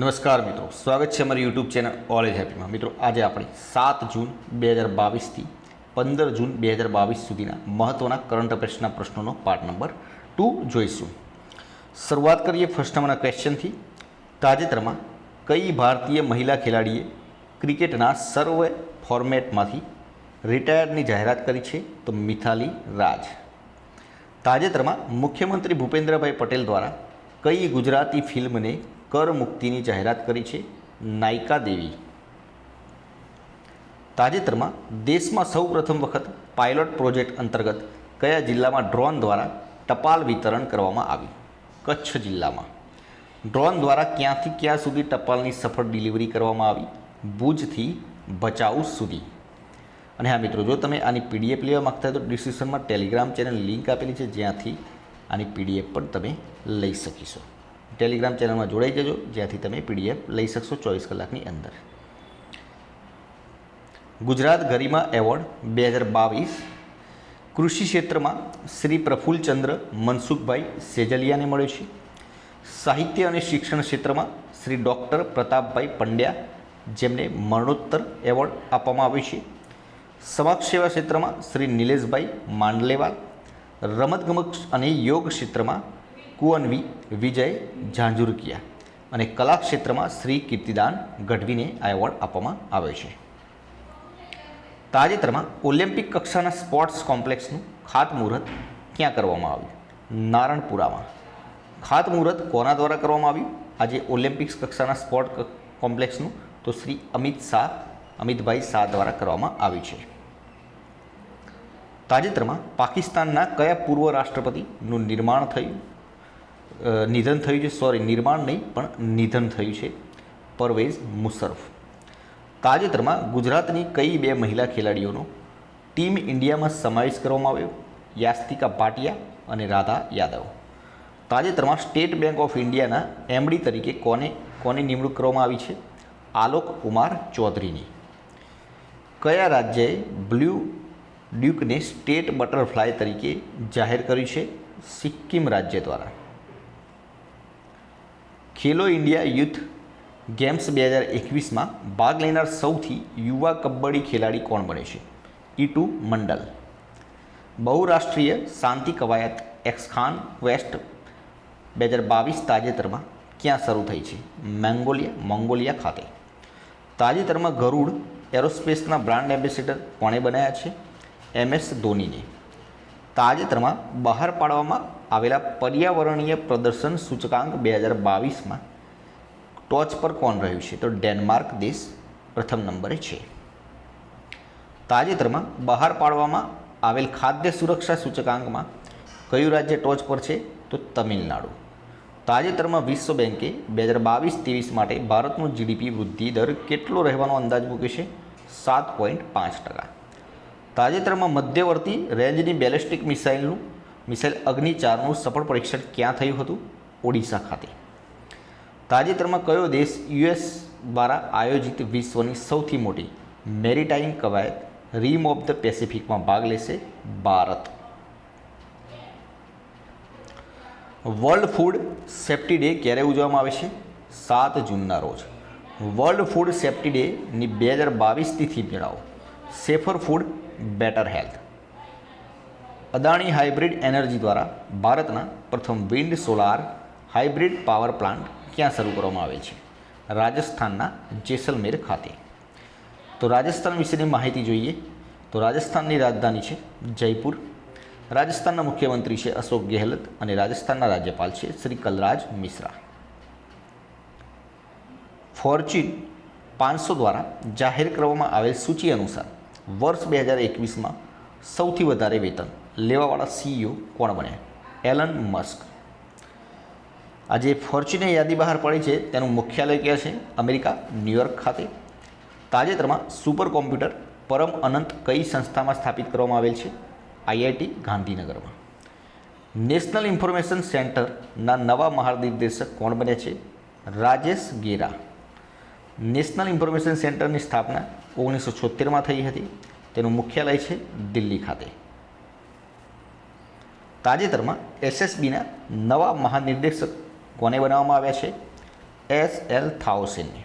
નમસ્કાર મિત્રો. સ્વાગત છે અમારી યુટ્યુબ ચેનલ ઓલ ઇઝ હેપીમાં મિત્રો, આજે આપણે સાત જૂન બે હજાર બાવીસથી પંદર જૂન બે હજાર બાવીસ સુધીના મહત્ત્વના કરંટ અફેર્સના પ્રશ્નોનો પાર્ટ નંબર ટુ જોઈશું. શરૂઆત કરીએ ફર્સ્ટ નંબરના ક્વેશ્ચનથી તાજેતરમાં કઈ ભારતીય મહિલા ખેલાડીએ ક્રિકેટના સર્વ ફોર્મેટમાંથી રિટાયર્ડની જાહેરાત કરી છે? તો મિથાલી રાજ. તાજેતરમાં મુખ્યમંત્રી ભૂપેન્દ્રભાઈ પટેલ દ્વારા કઈ ગુજરાતી ફિલ્મને કર મુક્તિની જાહેરાત કરી છે નાયકા દેવી. તાજેતરમાં દેશમાં સૌ પ્રથમ વખત પાયલોટ પ્રોજેક્ટ અંતર્ગત કયા જિલ્લામાં ડ્રોન દ્વારા ટપાલ વિતરણ કરવામાં આવ્યું કચ્છ જિલ્લામાં. ડ્રોન દ્વારા ક્યાંથી ક્યાં સુધી ટપાલની સફળ ડિલિવરી કરવામાં આવી? ભુજથી ભચાઉ સુધી. અને હા મિત્રો, જો તમે આની પીડીએફ લેવા માગતા હોય તો ડિસ્ક્રિપ્શનમાં ટેલિગ્રામ ચેનલ લિંક આપેલી છે, જ્યાંથી આની પીડીએફ પણ તમે લઈ શકીશો. ટેલિગ્રામ ચેનલમાં જોડાઈ જજો, જ્યાંથી તમે પીડીએફ લઈ શકશો ચોવીસ કલાકની અંદર. ગુજરાત ગરિમા એવોર્ડ બે હજાર બાવીસ કૃષિ ક્ષેત્રમાં શ્રી પ્રફુલ્લચંદ્ર મનસુખભાઈ સેજલિયાને મળ્યો છે. સાહિત્ય અને શિક્ષણ ક્ષેત્રમાં શ્રી ડૉક્ટર પ્રતાપભાઈ પંડ્યા જેમને મરણોત્તર એવોર્ડ આપવામાં આવ્યો છે. સમાજ સેવા ક્ષેત્રમાં શ્રી નિલેશભાઈ માંડલેવાલ, રમતગમત અને યોગ ક્ષેત્રમાં કુંવનવી, વિજય, ઝાંઝુરકિયા અને કલા ક્ષેત્રમાં શ્રી કીર્તિદાન ગઢવીને આ એવોર્ડ આપવામાં આવ્યો છે. તાજેતરમાં ઓલિમ્પિક કક્ષાના સ્પોર્ટ્સ કોમ્પ્લેક્સનું ખાતમુહૂર્ત ક્યાં કરવામાં આવ્યું? નારણપુરામાં. ખાતમુહૂર્ત કોના દ્વારા કરવામાં આવ્યું? આજે ઓલિમ્પિક્સ કક્ષાના સ્પોર્ટ કોમ્પ્લેક્સનું તો શ્રી અમિત શાહ, અમિતભાઈ શાહ દ્વારા કરવામાં આવ્યું છે. તાજેતરમાં પાકિસ્તાનના કયા પૂર્વ રાષ્ટ્રપતિનું નિર્માણ થયું? નિધન થયું છે. સોરી નિર્માણ નહીં, પણ નિધન થયું છે. પરવેઝ મુશર્ફ તાજેતરમાં ગુજરાતની કઈ બે મહિલા ખેલાડીઓનો ટીમ ઇન્ડિયામાં સમાવેશ કરવામાં આવ્યો? યાસ્તિકા ભાટિયા અને રાધા યાદવ. તાજેતરમાં સ્ટેટ બેંક ઓફ ઇન્ડિયાના એમડી તરીકે કોને, કોની નિમણૂક કરવામાં આવી છે? આલોક કુમાર ચૌધરીની. કયા રાજ્યએ બ્લુ ડ્યુકને સ્ટેટ બટરફ્લાય તરીકે જાહેર કર્યું છે? સિક્કિમ રાજ્ય દ્વારા. ખેલો ઇન્ડિયા યુથ ગેમ્સ બે હજાર એકવીસમાં ભાગ લેનાર સૌથી યુવા કબડ્ડી ખેલાડી કોણ બને છે? ઈટુ મંડલ. બહુરાષ્ટ્રીય શાંતિ કવાયત એક્સખાન વેસ્ટ બે હજાર બાવીસ તાજેતરમાં ક્યાં શરૂ થઈ છે? મેંગોલિયા, મોંગોલિયા ખાતે. તાજેતરમાં ગરુડ એરોસ્પેસના બ્રાન્ડ એમ્બેસેડર કોણે બનાવ્યા છે? એમ એસ ધોનીને. તાજેતરમાં બહાર પાડવામાં આવેલા પર્યાવરણીય પ્રદર્શન સૂચકાંક બે હજાર બાવીસમાં ટોચ પર કોણ રહ્યું છે? તો ડેનમાર્ક દેશ પ્રથમ નંબરે છે. તાજેતરમાં બહાર પાડવામાં આવેલ ખાદ્ય સુરક્ષા સૂચકાંકમાં કયું રાજ્ય ટોચ પર છે? તો તમિલનાડુ. તાજેતરમાં વિશ્વ બેંકે બે હજાર બાવીસ ત્રેવીસ માટે ભારતનું જીડીપી વૃદ્ધિ દર કેટલો રહેવાનો અંદાજ મૂક્યો છે? સાત પોઈન્ટ પાંચ ટકા. તાજેતરમાં મધ્યવર્તી રેન્જની બેલેસ્ટિક મિસાઇલનું મિસાઇલ અગ્નિ ચારનું સફળ પરીક્ષણ ક્યાં થયું હતું? ઓડિશા ખાતે. તાજેતરમાં કયો દેશ યુએસ દ્વારા આયોજિત વિશ્વની સૌથી મોટી મેરીટાઈમ કવાયત રીમ ઓફ ધ પેસિફિકમાં ભાગ લેશે Bharat? World food safety day ક્યારે ઉજવવામાં આવે છે? સાત જૂનના રોજ. વર્લ્ડ ફૂડ સેફ્ટી ડેની બે હજાર બાવીસથી થીમ જણાવો safer food better health Adani hybrid energy દ્વારા ભારતના પ્રથમ wind solar hybrid power plant ક્યાં શરૂ કરવામાં આવે છે? રાજસ્થાનના જેસલમેર ખાતે. તો રાજસ્થાન વિશેની માહિતી જોઈએ. તો રાજસ્થાનની રાજધાની છે જયપુર. રાજસ્થાનના મુખ્યમંત્રી છે અશોક ગેહલોત અને રાજસ્થાનના રાજ્યપાલ છે શ્રી કલરાજ મિશ્રા. ફોર્ચ્યુન પાંચસો દ્વારા જાહેર કરવામાં આવેલ સૂચિ અનુસાર વર્ષ બે હજાર એકવીસમાં સૌથી વધારે વેતન લેવાવાળા સીઈઓ કોણ બન્યા એલન મસ્ક. આજે ફોર્ચ્યુને યાદી બહાર પડી છે, તેનું મુખ્યાલય ક્યાં છે? અમેરિકા, ન્યુયોર્ક ખાતે. તાજેતરમાં સુપર કોમ્પ્યુટર પરમ અનંત કઈ સંસ્થામાં સ્થાપિત કરવામાં આવેલ છે? આઈઆઈટી ગાંધીનગરમાં. નેશનલ ઇન્ફોર્મેશન સેન્ટરના નવા મહાનિર્દેશક કોણ બન્યા છે? રાજેશ ગેરા. નેશનલ ઇન્ફોર્મેશન સેન્ટરની સ્થાપના ઓગણીસો છોતેરમાં થઈ હતી. તેનું મુખ્યાલય છે દિલ્હી ખાતે. તાજેતરમાં એસએસબીના નવા મહાનિર્દેશક કોને બનાવવામાં આવ્યા છે? એસ એલ થાઉસેનને.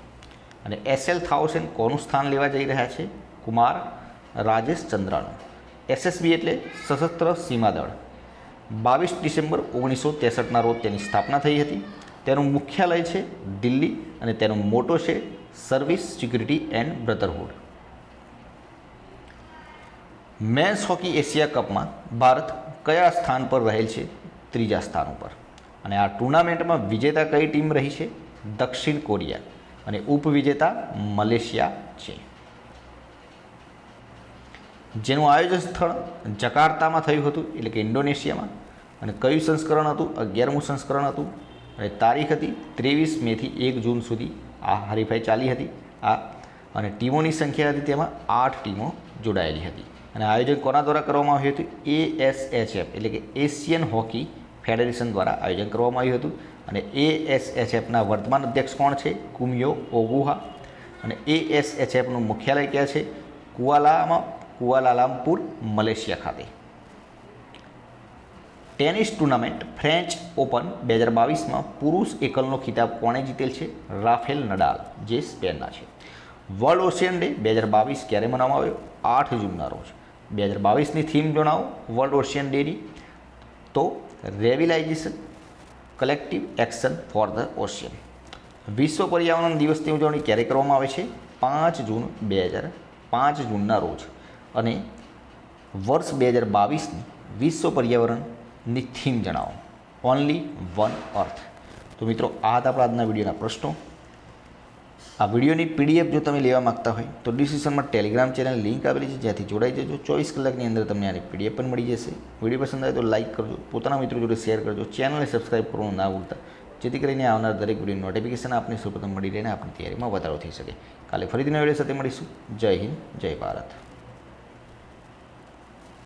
અને એસ એલ થાઉસેન કોનું સ્થાન લેવા જઈ રહ્યા છે? કુમાર રાજેશ ચંદ્રાનું. એસએસબી એટલે સશસ્ત્ર સીમા દળ બાવીસ ડિસેમ્બર ઓગણીસો ત્રેસઠના રોજ તેની સ્થાપના થઈ હતી. તેનું મુખ્યાલય છે દિલ્હી અને તેનો મોટો છે service security and brotherhood men's hockey Asia કપમાં ભારત કયા સ્થાન પર રહેલ છે? ત્રીજા સ્થાન ઉપર. અને આ ટુર્નામેન્ટમાં વિજેતા કઈ ટીમ રહી છે? દક્ષિણ કોરિયા અને ઉપવિજેતા મલેશિયા છે. જેનું આયોજન સ્થળ જકાર્તામાં થયું હતું, એટલે કે ઇન્ડોનેશિયામાં. અને કયું સંસ્કરણ હતું? અગિયારમું સંસ્કરણ હતું. અને તારીખ હતી ત્રેવીસ મેથી એક જૂન સુધી આ હરીફાઈ ચાલી હતી, આ, અને ટીમોની સંખ્યા હતી તેમાં આઠ ટીમો જોડાયેલી હતી. અને આયોજન કોના દ્વારા કરવામાં આવ્યું હતું? એએસએચએફ એટલે કે એશિયન હોકી ફેડરેશન દ્વારા આયોજન કરવામાં આવ્યું હતું. અને એએસએચએફના વર્તમાન અધ્યક્ષ કોણ છે? કુમિયો ઓગુહા. અને એએસએચએફનું મુખ્યાલય ક્યાં છે? કુઆલામાં, કુઆલાલામપુર, મલેશિયા ખાતે. ટેનિસ ટુર્નામેન્ટ ફ્રેન્ચ ઓપન બે હજાર બાવીસમાં પુરુષ એકલનો ખિતાબ કોણે જીતેલ છે? રાફેલ નડાલ, જે સ્પેનના છે. વર્લ્ડ ઓશિયન ડે બે હજાર બાવીસ ક્યારે મનાવવામાં આવ્યો? આઠ જૂનના રોજ. બે હજાર બાવીસની થીમ જણાવો વર્લ્ડ ઓશિયન ડેની. તો revitalisation collective action for the ocean. વિશ્વ પર્યાવરણ દિવસની ઉજવણી ક્યારે કરવામાં આવે છે? પાંચ જૂન બે હજાર પાંચ જૂનના રોજ. અને વર્ષ બે હજાર બાવીસની વિશ્વ પર્યાવરણની થીમ જણાવો. ઓનલી વન અર્થ તો મિત્રો, આ હતા આપણા આજના વિડીયોના પ્રશ્નો. આ વિડીયોની પીડીએફ જો તમે લેવા માગતા હોય, તો ડિસ્ક્રિપ્શનમાં ટેલિગ્રામ ચેનલ લિંક આવેલી છે, જ્યાંથી જોડાઈ જજો. ચોવીસ કલાકની અંદર તમને આની પીડીએફ પણ મળી જશે. વીડિયો પસંદ આવે તો લાઇક કરજો. પોતાના મિત્રો જોડે શેર કરજો. ચેનલને સબસ્ક્રાઈબ કરવાનું ના ભૂલતા. જેથી કરીને આવનાર દરેક વીડિયો નોટિફિકેશન આપને સૌપ્રથમ મળી રહીને આપણી તૈયારીમાં વધારો થઈ શકે. કાલે ફરીથી નવી સાથે મળીશું. જય હિન્દ, જય ભારત.